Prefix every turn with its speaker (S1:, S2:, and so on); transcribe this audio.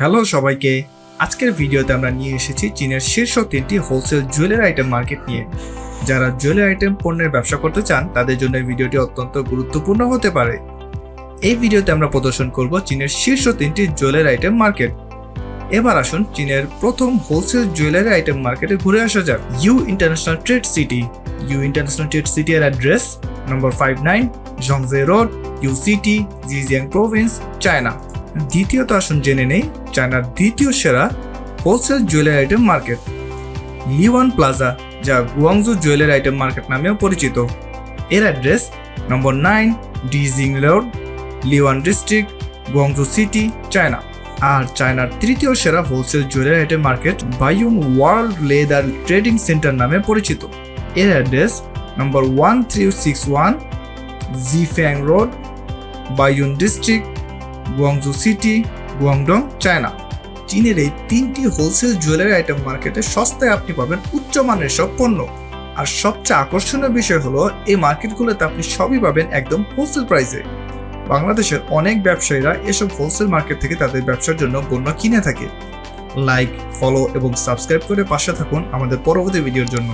S1: Hello সবাইকে। আজকের ভিডিওতে আমরা নিয়ে এসেছি চীনের শীর্ষ তিনটি হোলসেল জুয়েলারি আইটেম মার্কেট নিয়ে। যারা জুয়েলারি আইটেম পণ্যের ব্যবসা করতে চান, তাদের জন্য ভিডিওটি অত্যন্ত গুরুত্বপূর্ণ হতে পারে। এই ভিডিওতে আমরা প্রদর্শন করব চীনের শীর্ষ তিনটি জুয়েলারি আইটেম মার্কেট এবার আসুন চীনের প্রথম হোলসেল জুয়েলারি আইটেম মার্কেটে ঘুরে আসা যাক। U international trade city U international trade city এর address number five nine জংজে road U city Zhejiang province China দ্বিতীয়ত আসুন জেনে নেই, চায়নার দ্বিতীয় সেরা wholesale jewellery item market. Liwan Plaza, যা গুয়াংজু জুয়েলারি আইটেম মার্কেট নামেও পরিচিত। এর address, number nine ডিজিং road, Liwan district, Guangzhou city, China. আর চায়নার তৃতীয় সেরা wholesale jewellery item market Baiyun world leather trading centre নামে পরিচিত। এর address, number one three six one Jiefang road Baiyun district Guangzhou city Guangdong China চীনের এই তিনটি wholesale jewellery item মার্কেটে সস্তায় আপনি পাবেন উচ্চমানের সব পণ্য। আর সবচেয়ে আকর্ষণীয় বিষয় হলো, এই মার্কেটগুলোতে আপনি সবই পাবেন একদম হোলসেল প্রাইসে বাংলাদেশের অনেক ব্যবসায়ীরা এসব হোলসেল মার্কেট থেকে তাদের ব্যবসার জন্য পণ্য কিনে থাকে। লাইক ফলো এবং সাবস্ক্রাইব করে পাশে থাকুন আমাদের পরবর্তী ভিডিওর জন্য।